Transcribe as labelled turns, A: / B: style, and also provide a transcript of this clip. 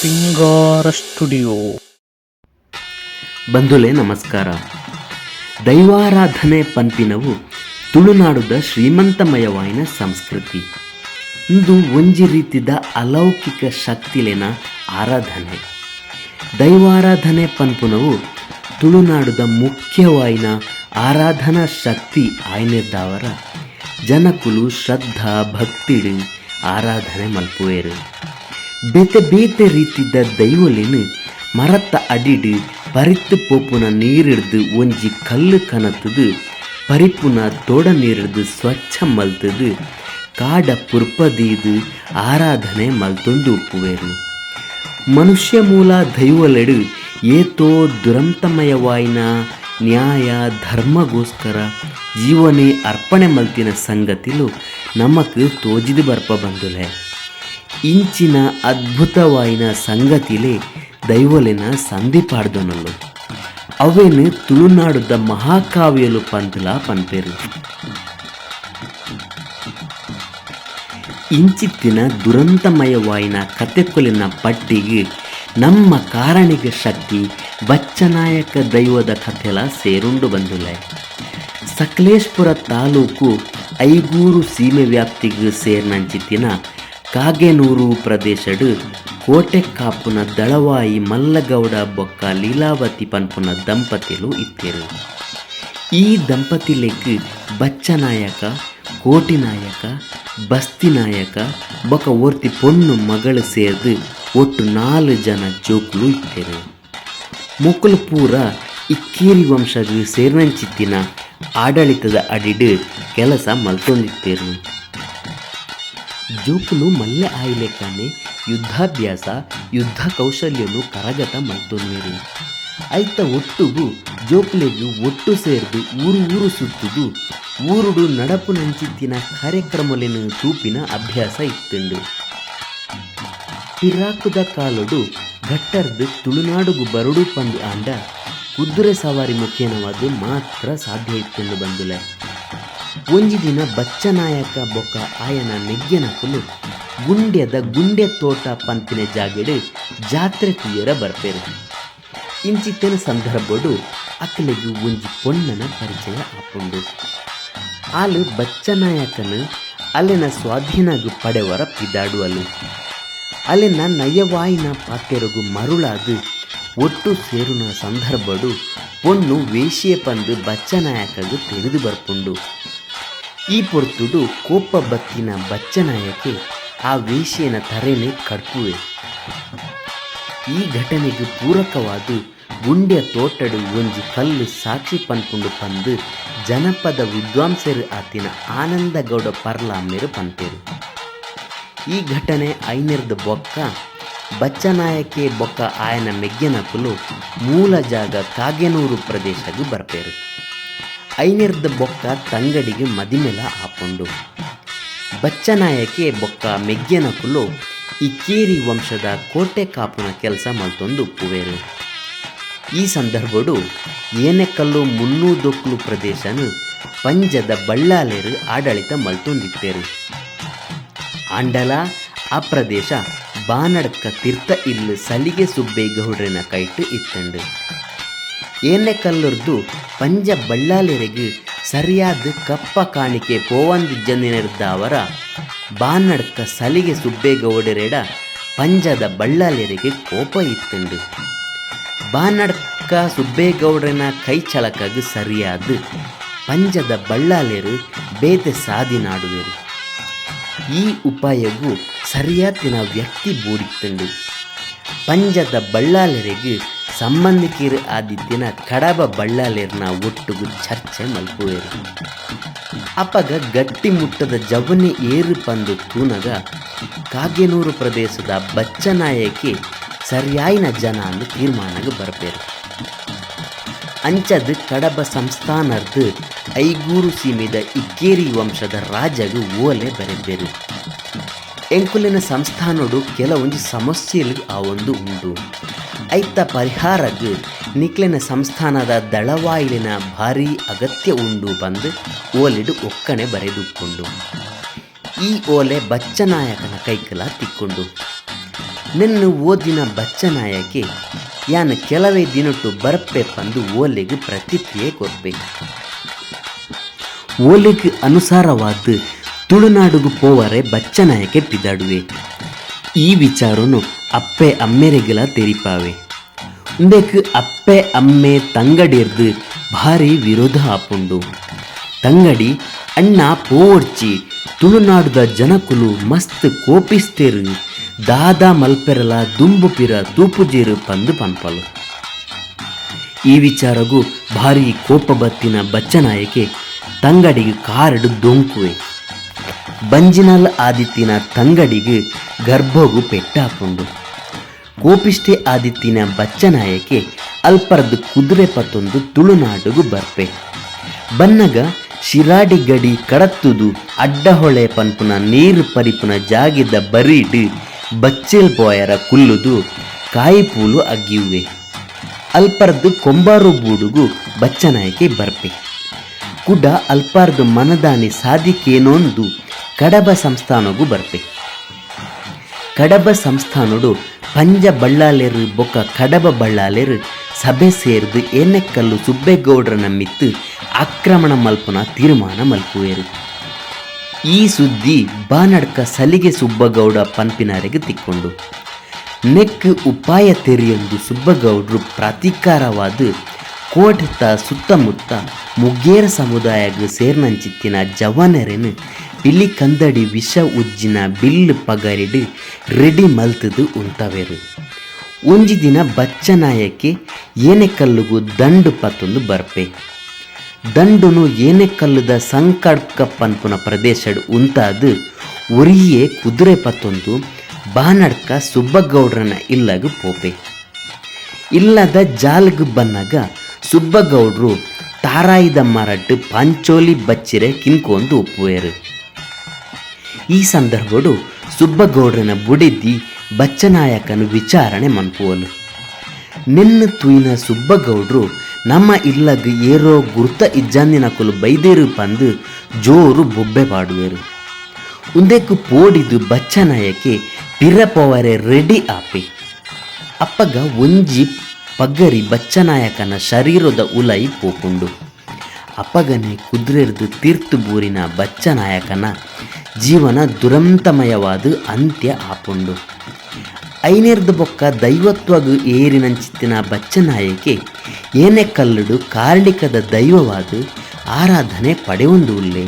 A: ಸಿಂಗಾರ ಸ್ಟುಡಿಯೋ
B: ಬಂಧುಲೆ, ನಮಸ್ಕಾರ. ದೈವಾರಾಧನೆ ಪಂಪಿನವು ತುಳುನಾಡುದ ಶ್ರೀಮಂತಮಯವಾಯಿನ ಸಂಸ್ಕೃತಿ. ಇಂದು ಒಂಜಿ ರೀತಿದ ಅಲೌಕಿಕ ಶಕ್ತಿಲೆನ ಆರಾಧನೆ. ದೈವಾರಾಧನೆ ಪನ್ಪುನವು ತುಳುನಾಡುದ ಮುಖ್ಯವಾಯಿನ ಆರಾಧನಾ ಶಕ್ತಿ ಆಯ್ನೆದ್ದಾವರ. ಜನಕುಲು ಶ್ರದ್ಧಾ ಭಕ್ತಿಡಿ ಆರಾಧನೆ ಮಲ್ಪುವೆರು. ಬೇತೆ ಬೇತೆ ರೀತಿದ ದೈವಲಿನ ಮರತ ಅಡಿಡು ಪರಿತ್ತು ಪೋಪುನ ನೀರಿಡ್ದು ಒಂಜಿ ಕಲ್ಲು ಕನತದು, ಪರಿಪುನ ತೋಡ ನೀರಿಡ್ದು ಸ್ವಚ್ಛ ಮಲ್ತದು, ಕಾಡ ಪುರ್ಪದೀದು ಆರಾಧನೆ ಮಲ್ತೊಂದು ಉಪ್ಪುವೇರು. ಮನುಷ್ಯ ಮೂಲ ದೈವಲೆಡು ಏತೋ ದುರಂತಮಯವಾಯಿನ ನ್ಯಾಯ ಧರ್ಮಗೋಸ್ಕರ ಜೀವನೇ ಅರ್ಪಣೆ ಮಲ್ತಿನ ಸಂಗತಿಲು ನಮಕ್ ತೋಜಿದು ಬರ್ಪ ಬಂದುಲೆ. ಇಂಚಿನ ಅದ್ಭುತವಾಯಿನ ಸಂಗತಿಲೆ ದೈವಲಿನ ಸಂಧಿಪಾಡ್ದನಲ್ಲು ಅವೇನು ತುಳುನಾಡುದ ಮಹಾಕಾವ್ಯಲು ಪಂತಲ ಪಂಪೇರು ಇಂಚಿತ್ತಿನ ದುರಂತಮಯವಾಯಿನ ಕತೆಕೊಲಿನ ಪಟ್ಟಿಗೆ ನಮ್ಮ ಕಾರಣಿಗ ಶಕ್ತಿ ಬಚ್ಚನಾಯಕ ದೈವದ ಕಥೆಲ ಸೇರುಂಡು ಬಂದುಲೆ. ಸಕಲೇಶ್ಪುರ ತಾಲೂಕು ಐಗೂರು ಸೀಮೆ ವ್ಯಾಪ್ತಿಗೆ ಸೇರ್ನಂಚಿತ್ತಿನ ಕಾಗೆನೂರು ಪ್ರದೇಶಡು ಕೋಟೆ ಕಾಪುನ ದಳವಾಯಿ ಮಲ್ಲಗೌಡ ಬೊಕ್ಕ ಲೀಲಾವತಿ ಪನ್ಪುನ ದಂಪತಿಲು ಇತ್ತೇರು. ಈ ದಂಪತಿಲೆಗ್ ಬಚ್ಚನಾಯಕ ಬಸ್ತಿ ನಾಯಕ ಬೊಕ ಒರ್ತಿ ಪೊಣ್ಣು ಮಗಳು ಸೇರ್ದು ಒಟ್ಟು ನಾಲ್ಕು ಜನ ಜೋಕುಲು ಇತ್ತೇರು. ಮೊಕ್ಕಲು ಪೂರ ಇಕ್ಕೇರಿ ವಂಶಗ್ ಸೇರ್ನಂಚಿತ್ತಿನ ಆಡಳಿತದ ಅಡಿಡು ಕೆಲಸ ಮಲ್ತೊಂದಿತ್ತೇರು. ಜೋಕುಲು ಮಲ್ಲೆ ಆಯ್ಲೆಕ್ಕನೆ ಯುದ್ಧಾಭ್ಯಾಸ, ಯುದ್ಧ ಕೌಶಲ್ಯನು ಕರಗತ ಮಲ್ತೊಂದಿರು ಐತ ಒಟ್ಟುಗು ಜೋಕ್ಲೆಗು ಒಟ್ಟು ಸೇರ್ದು ಊರು ಊರು ಸುತ್ತುದು, ಊರುಡು ನಡಪು ನಂಚಿತ್ತಿನ ಕಾರ್ಯಕ್ರಮಲೆನು ತೂಪಿನ ಅಭ್ಯಾಸ ಇತ್ತುಂಡು ಪಿರಾಕುದ ಕಾಲೊಡು ಘಟ್ಟರ್ದು ತುಳುನಾಡುಗು ಬರುಡು ಪಂದು ಆಂಡ, ಕುದುರೆ ಸವಾರಿ ಮುಖೇನವಾದು ಮಾತ್ರ ಸಾಧ್ಯ ಇತ್ತುಂಡು ಬಂದುಲೆ. ಒಂಜಿ ದಿನ ಬಚ್ಚನಾಯಕ ಬೊಕ್ಕ ಆಯನ ನೆಗ್ಗೆನಕುಲು ಗುಂಡ್ಯದ ಗುಂಡೆ ತೋಟ ಪಂತಿನ ಜಾಗೆಡು ಜಾತ್ರೆ ತೀಯರ ಬರ್ಪೇರು ಇಂಚಿತ್ತಿನ ಸಂದರ್ಭಡು ಅಕ್ಕಲಿಗೆ ಒಂಜಿ ಪೊಣ್ಣನ ಪರಿಚಯ ಆಪುಂಡು. ಆಲು ಬಚ್ಚನಾಯಕನ ಅಲ್ಲಿನ ಸ್ವಾಧೀನಗು ಪಡೆವರ ಪಿದಾಡುವಲು. ಅಲ್ಲಿನ ನಯವಾಯಿನ ಪಾಕೆರಗು ಮರುಳಾದು ಒಟ್ಟು ಸೇರುನ ಸಂದರ್ಭಡು ಪೊಣ್ಣು ವೇಷಿಯ ಪಂದು ಬಚ್ಚನಾಯಕಗು ತೆರೆದು ಬರ್ಪುಂಡು. ಈ ಪೊರ್ತುಡು ಕೋಪ ಬತ್ತಿನ ಬಚ್ಚನಾಯಕೆ ಆ ವೇಷಿಯನ ತರೆನೆ ಕಡ್ಪುವೆ. ಈ ಘಟನೆಗೆ ಪೂರಕವಾದ ಗುಂಡ್ಯ ತೋಟಡು ಒಂಜಿ ಕಲ್ಲು ಸಾಕ್ಷಿ ಪನ್ಪುಂಡು ಪಂದು ಜನಪದ ವಿದ್ವಾಂಸರು ಆತಿನ ಆನಂದಗೌಡ ಪರ್ಲಾಮೆರು ಪಂತೇರು. ಈ ಘಟನೆ ಐನಿರ್ದ ಬೊಕ್ಕ ಬಚ್ಚನಾಯಕೆ ಬೊಕ್ಕ ಆಯನ ಮೆಗ್ಗೆನಕುಲು ಮೂಲ ಜಾಗ ಕಾಗೆನೂರು ಪ್ರದೇಶಗೂ ಬರ್ಪೇರು. ಐನಿರ್ದ ಬೊಕ್ಕ ತಂಗಡಿಗೆ ಮದಿಮೆಲ ಆಪುಂಡು ಬಚ್ಚನಾಯಕೆ ಬೊಕ್ಕ ಮೆಗ್ಗೆನಕುಲು ಇಕ್ಕೇರಿ ವಂಶದ ಕೋಟೆ ಕಾಪುನ ಕೆಲಸ ಮಲ್ತೊಂದು ಪುವೇರು ಈ ಸಂದರ್ಭಡು ಏನೆಕಲ್ಲು ಮುನ್ನೂದೊಕ್ಲು ಪ್ರದೇಶನು ಪಂಜದ ಬಳ್ಳಾಲೆರು ಆಡಳಿತ ಮಲ್ತೊಂದಿತ್ತೇರು. ಆಂಡಲ ಆ ಪ್ರದೇಶ ಬಾನಡ್ಕ ತೀರ್ಥ ಇಲ್ಲು ಸಲಿಗೆ ಸುಬ್ಬೇಗೌಡ್ರನ ಕೈಟ್ ಇತ್ತಂಡು. ಏನೆಕಲ್ಲುರ್ದು ಪಂಜ ಬಳ್ಳಾಲಿರಿಗೆ ಸರಿಯಾದ ಕಪ್ಪ ಕಾಣಿಕೆ ಪೋವಂದಿಜ್ಜನಿರ್ದ ಅವರ ಬಾನಡ್ಕ ಸಲಿಗೆ ಸುಬ್ಬೇಗೌಡರೆಡ ಪಂಜದ ಬಳ್ಳಾಲೆರೆಗೆ ಕೋಪ ಇತ್ತುಂಡು. ಬಾನಡ್ಕ ಸುಬ್ಬೇಗೌಡರನ ಕೈ ಚಳಕಗ್ ಸರಿಯಾದ ಪಂಜದ ಬಳ್ಳಾಲೆರು ಬೇತೆ ಸಾದಿನಾಡುವೆರು ಈ ಉಪಾಯವು ಸರಿಯಾತಿನ ವ್ಯಕ್ತಿ ಬೂಡಿತ್ತುಂಡು. ಪಂಜದ ಬಳ್ಳಾಲೆರೆಗೆ ಸಂಬಂಧಿಕರು ದಿನ ಕಡಬ ಬಳ್ಳಾಲೆರ್ನ ಒಟ್ಟುಗು ಚರ್ಚೆ ಮಲ್ಪುವೆರು. ಅಪಗ ಗಟ್ಟಿ ಮುಟ್ಟದ ಜವನಿ ಏರು ಪಂದು ತೂನಗ, ಕಾಗೆನೂರು ಪ್ರದೇಶದ ಬಚ್ಚನಾಯಕಿ ಸರಿಯಾಯಿನ ಜನ ಅಂದು ತೀರ್ಮಾನಗ ಬರಬೇರು ಅಂಚದು ಕಡಬ ಸಂಸ್ಥಾನರ್ದು ಐಗೂರು ಸೀಮಿದ ಇಕ್ಕೇರಿ ವಂಶದ ರಾಜಗು ಓಲೆ ಬರೆದರು ಎಂಕುಲಿನ ಸಂಸ್ಥಾನೋಡು ಕೆಲವೊಂದು ಸಮಸ್ಯೆಯಲ್ಲಿ ಆ ಒಂದು ಉಂಡು ಐತ ಪರಿಹಾರಗ್ ನಿಕ್ಲಿನ ಸಂಸ್ಥಾನದ ದಳವಾಯಿಲಿನ ಭಾರೀ ಅಗತ್ಯ ಉಂಡು ಬಂದು ಓಲೆಡು ಒಕ್ಕಣೆ ಬರೆದುಕೊಂಡು ಈ ಓಲೆ ಬಚ್ಚನಾಯಕನ ಕೈಕಲ ತಿಕ್ಕೊಂಡು. ನಿನ್ನ ಓದಿನ ಬಚ್ಚನಾಯಕೆ, ಯಾನ ಕೆಲವೇ ದಿನಟ್ಟು ಬರ್ಪೆ ಬಂದು ಓಲೆಗೆ ಪ್ರತಿಕ್ರಿಯೆ ಕೊರ್ಪೆ. ಓಲೆಗೆ ಅನುಸಾರವಾದ ತುಳುನಾಡುಗು ಪೋವರೆ ಬಚ್ಚನಾಯಕೆ ಪಿದಾಡುವೆ. ಈ ವಿಚಾರನು ಅಪ್ಪೆ ಅಮ್ಮೆರೆಗೆಲ ತೆರಿಪಾವೆ. ಉಂದೆಕ್ ಅಪ್ಪೆ ಅಮ್ಮೆ ತಂಗಡಿರ್ದು ಭಾರಿ ವಿರೋಧ ಆಪುಂಡು ತಂಗಡಿ ಅಣ್ಣ ಪೋರ್ಚಿ ತುಳುನಾಡುದ ಜನಕುಲು ಮಸ್ತ್ ಕೋಪಿಸ್ತೇರು, ದಾದ ಮಲ್ಪೆರಲ ದುಂಬು ಪಿರ ತೂಪುಜೀರು ಪಂದು ಪನ್ಪಲು. ಈ ವಿಚಾರಗೂ ಭಾರಿ ಕೋಪ ಬತ್ತಿನ ಬಚ್ಚನಾಯಕೆ ತಂಗಡಿಗೆ ಕಾರಡು ದೊಂಕುವೆ. ಬಂಜಿನಲ್ ಆದಿತ್ತಿನ ತಂಗಡಿಗೆ ಗರ್ಭಗೂ ಪೆಟ್ಟಾಪುಂಡು. ಕೋಪಿಷ್ಟೇ ಆದಿತ್ತಿನ ಬಚ್ಚನಾಯಕೆ ಅಲ್ಪರದ್ದು ಕುದುರೆ ಪತ್ತೊಂದು ತುಳುನಾಡುಗು ಬರ್ಪೆ. ಬನ್ನಗ ಶಿರಾಡಿ ಗಡಿ ಕಡತ್ತುದು ಅಡ್ಡಹೊಳೆ ಪನ್ಪುನ ನೀರು ಪರಿಪುನ ಜಾಗಿದ ಬರೀಡ್ ಬಚ್ಚೆಲ್ ಬೋಯರ ಕುಲ್ಲುದು ಕಾಯಿಪೂಲು ಅಗ್ಗಿಯುವೆ ಅಲ್ಪರ್ದು ಕೊಂಬಾರು ಬೂಡುಗು ಬಚ್ಚನಾಯಕೆ ಬರ್ಪೆ. ಕುಡ ಅಲ್ಪಾರ್ದು ಮನದಾನಿ ಸಾಧಿಕೇನೊಂದು ಕಡಬ ಸಂಸ್ಥಾನಗೂ ಬರ್ಪೆ. ಕಡಬ ಸಂಸ್ಥಾನಡು ಪಂಜ ಬಳ್ಳಾಲೆರು ಬೊಕ್ಕ ಕಡಬ ಬಳ್ಳಾಲೆರು ಸಭೆ ಸೇರಿದು ಏನೆಕ್ಕಲ್ಲು ಸುಬ್ಬೆಗೌಡ್ರ ನಮ್ಮಿತ್ತು ಆಕ್ರಮಣ ಮಲ್ಪುನ ತೀರ್ಮಾನ ಮಲ್ಪುವೆರು. ಈ ಸುದ್ದಿ ಬಾನಡ್ಕ ಸಲಿಗೆ ಸುಬ್ಬಗೌಡ ಪಂಪಿನಾರೆಗೆ ತಿಕ್ಕೊಂಡು, ನೆಕ್ ಉಪಾಯ ತೆರೆಯೊಂದು ಸುಬ್ಬಗೌಡ್ರು ಪ್ರತೀಕಾರವಾದ ಕೋಟದ ಸುತ್ತಮುತ್ತ ಮುಗ್ಗೇರ ಸಮುದಾಯಗ ಸೇರ್ನಂಚಿತ್ತಿನ ಜವಾನರೆನು ಪಿಲಿ ಕಂದಡಿ ವಿಷ ಉಜ್ಜಿನ ಬಿಲ್ ಪಗರಿಡು ರೆಡಿ ಮಲ್ತದು ಉಂತವೆರು. ಒಂಜಿ ದಿನ ಬಚ್ಚನಾಯಕ್ಕೆ ಏನೆಕಲ್ಲುಗು ದಂಡು ಪತ್ತೊಂದು ಬರ್ಪೆ. ದಂಡುನು ಏನೆಕಲ್ಲುದ ಸಂಕಡ್ಕ ಪನ್ಪುನ ಪ್ರದೇಶಡ್ ಉಂತಾದು ಒರಿಯೇ ಕುದುರೆ ಪತ್ತೊಂದು ಬಾನಡ್ಕ ಸುಬ್ಬಗೌಡ್ರನ ಇಲ್ಲಗು ಪೋಪೆ. ಇಲ್ಲದ ಜಾಲ್ಗ್ ಬನ್ನಾಗ ಸುಬ್ಬಗೌಡ್ರು ತಾರಾಯಿದ ಮರಟ್ಟು ಪಂಚೋಲಿ ಬಚ್ಚಿರೆ ಕಿನ್ಕೊಂದು ಒಪ್ಪುವೆರು ಈ ಸಂದರ್ಭಡು ಸುಬ್ಬಗೌಡ್ರನ ಬುಡಿದ್ದಿ ಬಚ್ಚನಾಯಕನು ವಿಚಾರಣೆ ಮನ್ಪುವನು. ನಿನ್ನ ತುಯಿನ ಸುಬ್ಬಗೌಡ್ರು ನಮ್ಮ ಇಲ್ಲದ ಏರೋ ಗುರ್ತ ಇಜ್ಜಾಂದಿನ ಕುಲು ಬೈದೇರು ಪಂದು ಜೋರು ಬೊಬ್ಬೆ ಪಾಡುವೆರು. ಉಂದೆಕ್ಕು ಪೋಡಿದು ಬಚ್ಚನಾಯಕ್ಕೆ ಪಿರಪವರೆ ರೆಡಿ ಆಪೆ. ಅಪ್ಪಗ ಒಂಜಿ ಪಗ್ಗರಿ ಬಚ್ಚನಾಯಕನ ಶರೀರದ ಉಲೈ ಪೋಪುಂಡು ಅಪ್ಪಗನೆ ಕುದುರೆರ್ದು ತೀರ್ತು ಬೂರಿನ ಬಚ್ಚನಾಯಕನ ಜೀವನ ದುರಂತಮಯವಾದು ಅಂತ್ಯ ಆಪುಂಡು ಐನೇರ್ದು ಬೊಕ್ಕ ದೈವತ್ವಗು ಏರಿನಂಚಿತ್ತಿನ ಬಚ್ಚನಾಯಕೆ ಏನೆ ಕಲ್ಲುಡು ಕಾರ್ಣಿಕದ ದೈವವಾದು ಆರಾಧನೆ ಪಡೆಯೊಂದು ಉಲ್ಲೆ